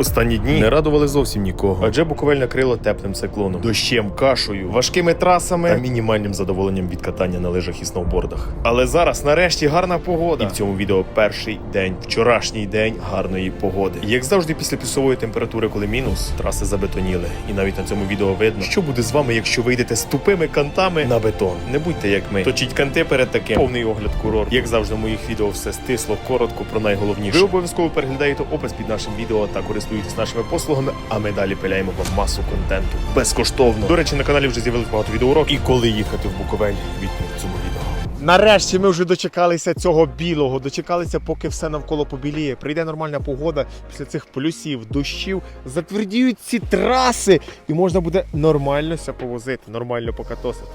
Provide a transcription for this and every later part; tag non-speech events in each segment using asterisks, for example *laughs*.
Останні дні не радували зовсім нікого, адже Буковель накрило теплим циклоном, дощем, кашею, важкими трасами та мінімальним задоволенням від катання на лижах і сноубордах. Але зараз, нарешті, гарна погода. І в цьому відео перший день, вчорашній день гарної погоди. Як завжди, після плюсової температури, коли мінус, траси забетоніли. І навіть на цьому відео видно, що буде з вами, якщо вийдете з тупими кантами на бетон. Не будьте як ми. Точіть канти перед таким. Повний огляд курорт. Як завжди, в моїх відео все стисло, коротко про найголовніше. Ви обов'язково переглядаєте опис під нашим відео та користуєтесь нашими послугами. А ми далі пиляємо вам масу контенту безкоштовно. До речі, на каналі вже з'явилось багато відеоуроків. І коли їхати в Буковель, відповідь цьому відео. Нарешті ми вже дочекалися цього білого, дочекалися, поки все навколо побіліє. Прийде нормальна погода після цих плюсів, дощів, затвердіють ці траси, і можна буде нормально ся повозити, нормально покатосити.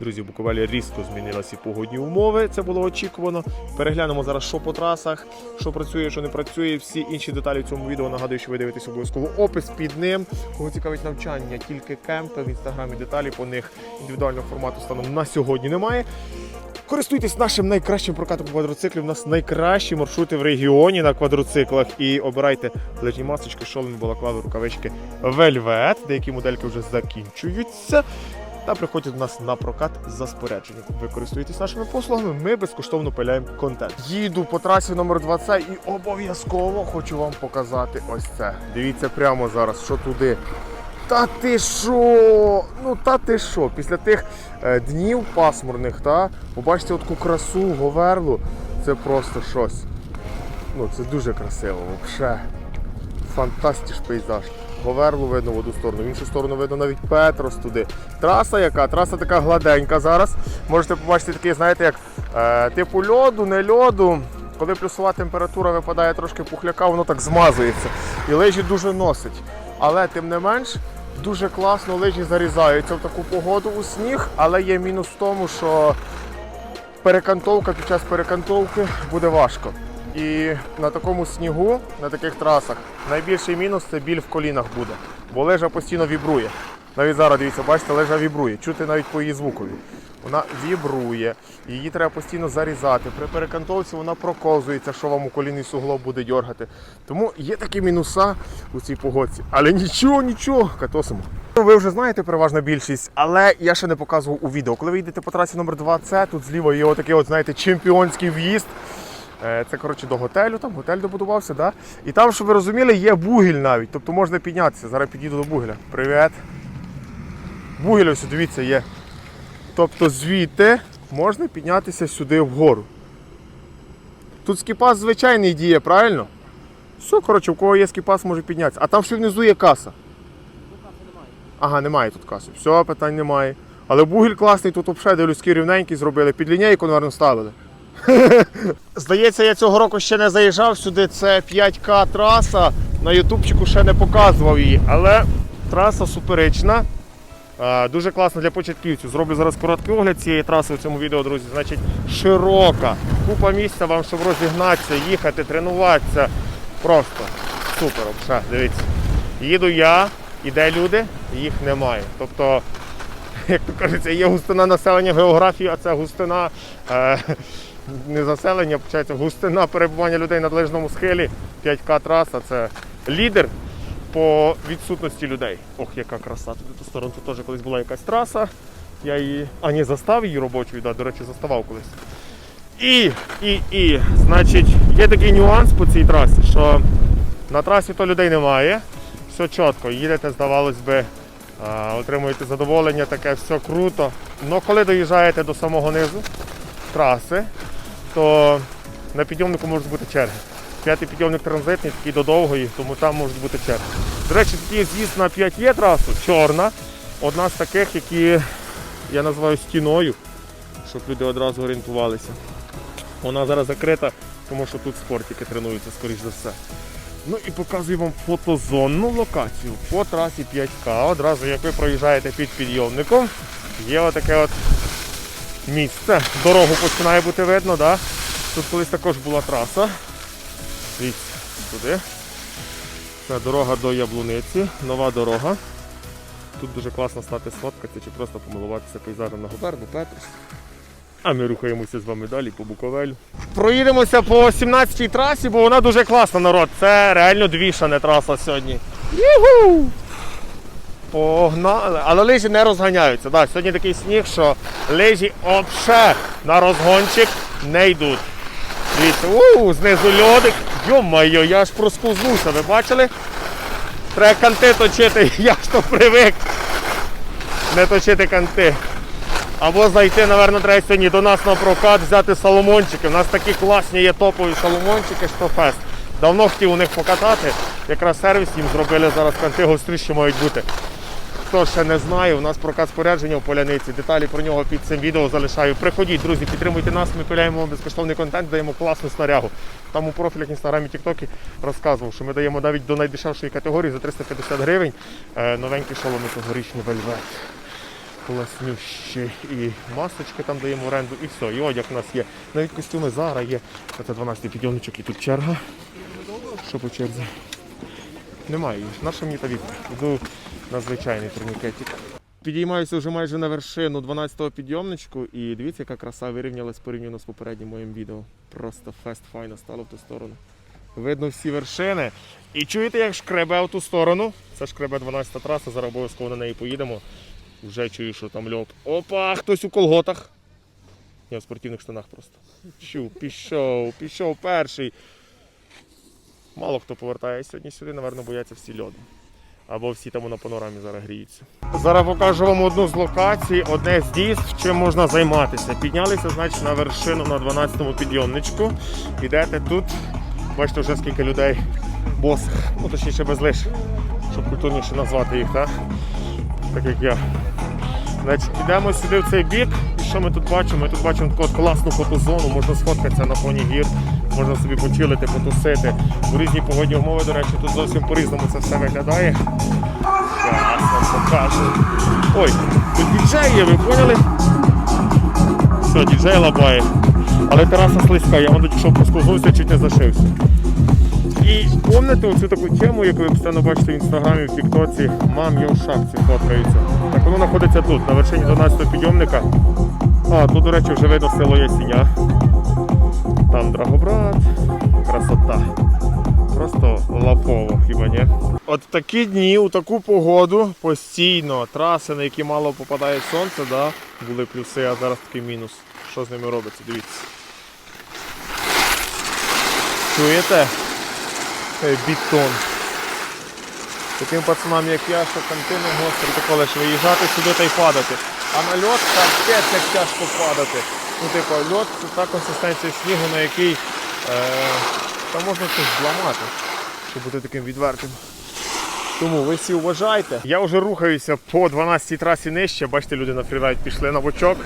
Друзі, Буковелі різко змінилися погодні умови. Це було очікувано. Переглянемо зараз, що по трасах, що працює, що не працює. Всі інші деталі в цьому відео. Нагадую, що ви дивитесь обов'язково опис під ним. Кого цікавить навчання, тільки кемпи в інстаграмі деталі по них індивідуального формату станом на сьогодні немає. Користуйтесь нашим найкращим прокатом квадроциклів. У нас найкращі маршрути в регіоні на квадроциклах. І обирайте лижні масочки, шоломи, балаклави, рукавички Вельвет. Деякі модельки вже закінчуються. Та приходьте до нас на прокат за спорядженням. Ви користуєтесь нашими послугами, ми безкоштовно пиляємо контент. Їду по трасі номер 20 і обов'язково хочу вам показати ось це. Дивіться прямо зараз, що туди. Та ти що? Ну та ти що? Після тих е, днів пасмурних, та побачите таку красу, говерлу. Це просто щось. Ну, це дуже красиво, взагалі. Фантастич пейзаж. Говерлу видно в одну сторону, в іншу сторону видно навіть Петрос туди. Траса яка? Траса така гладенька зараз. Можете побачити такий, знаєте, як е, типу льоду, не льоду. Коли плюсова температура випадає трошки пухляка, воно так змазується. І лижі дуже носить. Але тим не менш, дуже класно лижі зарізаються в таку погоду у сніг, але є мінус в тому, що перекантовка під час перекантовки буде важко. І на такому снігу, на таких трасах, найбільший мінус це біль в колінах буде, бо лежа постійно вібрує. Навіть зараз дивіться, бачите, лежа вібрує. Чути навіть по її звукові. Вона вібрує, її треба постійно зарізати. При перекантовці вона проковзується, що вам у колінний суглоб буде дергати. Тому є такі мінуса у цій погодці. Але нічого, нічого, катосимо. Ви вже знаєте переважна більшість, але я ще не показував у відео. Коли ви йдете по трасі номер 20 тут зліва є отакий, от, знаєте, чемпіонський в'їзд. Е, Це коротше до готелю, там готель добудувався, да? І там, щоб ви розуміли, є бугіль навіть. Тобто можна піднятися. Зараз підійду до бугеля. Привіт. Бугіль ось дивіться є. Тобто звідти можна піднятися сюди вгору. Тут скіпас звичайний діє, правильно? Все, коротше, у кого є скіпас, може піднятися. А там ще внизу є каса. Ага, немає тут каси. Все, питань немає. Але бугіль класний, тут взагалі дивлюсь, рівненький зробили. Під лінійку, наверное, ставили. *laughs* Здається, я цього року ще не заїжджав сюди. Це 5К траса. На ютубчику ще не показував її. Але траса суперечна. Дуже класно для початківців. Зроблю зараз короткий огляд цієї траси у цьому відео, друзі. Значить, широка. Купа місця вам, щоб розігнатися, їхати, тренуватися. Просто супер. Все, дивіться. Їду я, і де люди, їх немає. Тобто, *laughs* як то кажеться, є густина населення географії, а це густина е, не заселення, почається густина перебування людей на ближньому схилі. 5К траса це лідер по відсутності людей. Ох, яка краса. Тут ту сторону тут теж колись була якась траса. Я її. А ні, застав її робочою, да, до речі, заставав колись. І, і, і, значить, є такий нюанс по цій трасі, що на трасі то людей немає. Все чітко, їдете, здавалось би, отримуєте задоволення, таке все круто. Але коли доїжджаєте до самого низу траси, то на підйомнику можуть бути черги. П'ятий підйомник транзитний, такий до довгої, тому там можуть бути черги. До речі, такий з'їзд на 5 є трасу, чорна. Одна з таких, які я називаю стіною, щоб люди одразу орієнтувалися. Вона зараз закрита, тому що тут спортики тренуються, скоріш за все. Ну і показую вам фотозонну локацію по трасі 5К. Одразу як ви проїжджаєте під підйомником, є отаке от місце. Дорогу починає бути видно, да? Тут колись також була траса. Дивіться, туди. Це дорога до Яблуниці, нова дорога. Тут дуже класно стати сфоткатися чи просто помилуватися пейзажем на Губерну, Петрус. А ми рухаємося з вами далі по Буковелю. Проїдемося по 17-й трасі, бо вона дуже класна, народ. Це реально двішана траса сьогодні. Юху! Погнали. Але лижі не розганяються. Да, сьогодні такий сніг, що лижі взагалі на розгончик не йдуть. Дивіться, у, знизу льодик. Йо-моє, я аж проскузнувся, ви бачили? Треба канти точити, *laughs* я ж то привик. Не точити канти. Або зайти, напевно, треба сьогодні до нас на прокат, взяти соломончики. У нас такі класні є топові соломончики, що фест. Давно хотів у них покатати. Якраз сервіс їм зробили зараз канти гостріші мають бути. Хто ще не знає, у нас прокат спорядження в поляниці. Деталі про нього під цим відео залишаю. Приходіть, друзі, підтримуйте нас, ми пиляємо безкоштовний контент, даємо класну снарягу. Там у профілях інстаграмі, тіктокі розказував, що ми даємо навіть до найдешевшої категорії за 350 гривень. Е, новенькі шоломи цьогорічні вельвет. Класнющі. І масочки там даємо в оренду, і все. І одяг у нас є. Навіть костюми Зара є. Це 12 підйомничок і тут черга. Що по черзі? Немає. Наша мені та віка. На звичайний турнікетик. Підіймаюся вже майже на вершину 12-го підйомничку і дивіться, яка краса вирівнялась порівняно з попереднім моїм відео. Просто фест файно стало в ту сторону. Видно всі вершини. І чуєте, як шкребе в ту сторону? Це шкребе 12-та траса, зараз обов'язково на неї поїдемо. Вже чую, що там льод. Опа, хтось у колготах. Я в спортивних штанах просто. Чу, пішов, пішов перший. Мало хто повертає сьогодні сюди, напевно, бояться всі льоду. Або всі там на панорамі зараз гріються. Зараз покажу вам одну з локацій, одне з дійств, чим можна займатися. Піднялися, значить, на вершину на 12-му підйомничку. Ідете тут, бачите, вже скільки людей босих, ну точніше без лиш, щоб культурніше назвати їх, так? так як я. Значить, йдемо сюди в цей бік. І що ми тут бачимо? Ми тут бачимо таку класну фотозону, можна сфоткатися на фоні гір, можна собі почилити, потусити. У різні погодні умови, до речі, тут зовсім по-різному це все виглядає. Зараз вам покажу. Ой, тут діджей є, ви поняли? Все, діджей лабає. Але тераса слизька, я воно що поскользнувся, чуть не зашився. І пам'ятаєте оцю таку тему, яку ви постійно бачите в інстаграмі, в Тіктоці, мам, я у шапці фоткаються. Так воно знаходиться тут, на вершині 12-го підйомника. А, тут, до речі, вже видно село Ясіня. Там Драгобрат. Красота. Просто лапово, хіба ні? От такі дні, у таку погоду, постійно траси, на які мало попадає сонце, да, були плюси, а зараз такий мінус. Що з ними робиться? Дивіться. Чуєте? Бетон. Таким пацанам, як я, що контини гострі, тако лише виїжджати сюди та й падати. А на льот капець як тяжко падати. Ну, типу, льот це та консистенція снігу, на який е, та можна щось зламати, щоб бути таким відвертим. Тому ви всі вважайте. Я вже рухаюся по 12-й трасі нижче. Бачите, люди на фрірайд пішли на бочок.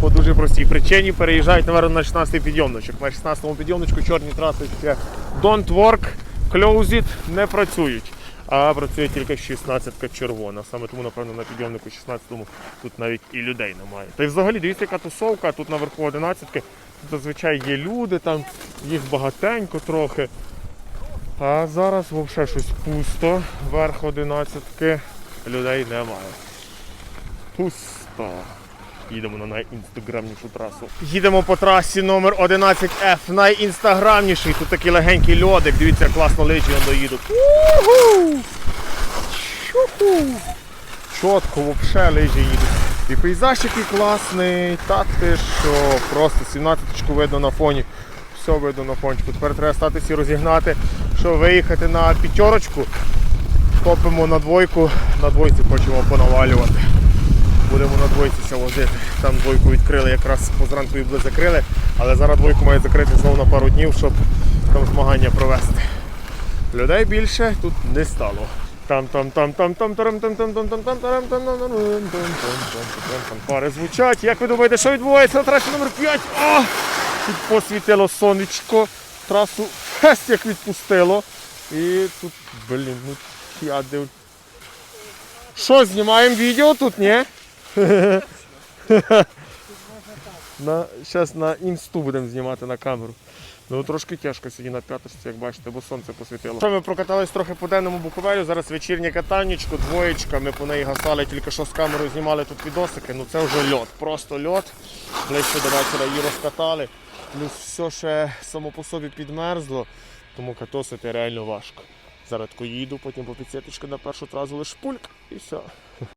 По дуже простій причині переїжджають, напевно, на 16-й підйомничок. На 16-му підйомничку чорні траси ще don't work, close it, не працюють. А працює тільки 16-ка червона. Саме тому, напевно, на підйомнику 16-му тут навіть і людей немає. Та й взагалі, дивіться, яка тусовка, тут наверху 11-ки. Тут зазвичай є люди, там їх багатенько трохи. А зараз взагалі щось пусто. Верх 11-ки людей немає. Пусто. Їдемо на найінстаграмнішу трасу. Їдемо по трасі номер 11F. Найінстаграмніший. Тут такий легенький льодик. Дивіться, класно доїдуть. Уху! Чуху! Чітко, взагалі лижі їдуть. І пейзаж який класний. Та ти що, просто 17-ку видно на фоні. Все видно на фончику. Тепер треба статися і розігнати, щоб виїхати на п'ятерочку. Топимо на двойку, на двойці хочемо понавалювати. Будемо на двойці возити. Там двойку відкрили, якраз позранку її були закрили, але зараз двойку мають закрити знову на пару днів, щоб там змагання провести. Людей більше тут не стало. Там там там там там там там там там там там там там там там Фанфари звучать. Як ви думаєте, що відбувається на трасі номер 5? О! Тут посвітило сонечко, трасу фест як відпустило. І тут, блін, ну я див. Що, знімаємо відео тут, ні? На, зараз на інсту будемо знімати на камеру. Ну трошки тяжко сьогодні на п'яточці, як бачите, бо сонце посвітило. Що ми прокатались трохи по денному буковелю. Зараз вечірнє катаннячко, двоєчка. Ми по неї гасали, тільки що з камерою знімали тут відосики. Ну це вже льот, просто льот. Ближче до вечора її розкатали. Плюс все ще само по собі підмерзло, тому катосити реально важко. Зараз їду, потім по підсіточку на першу тразу лиш пульк і все.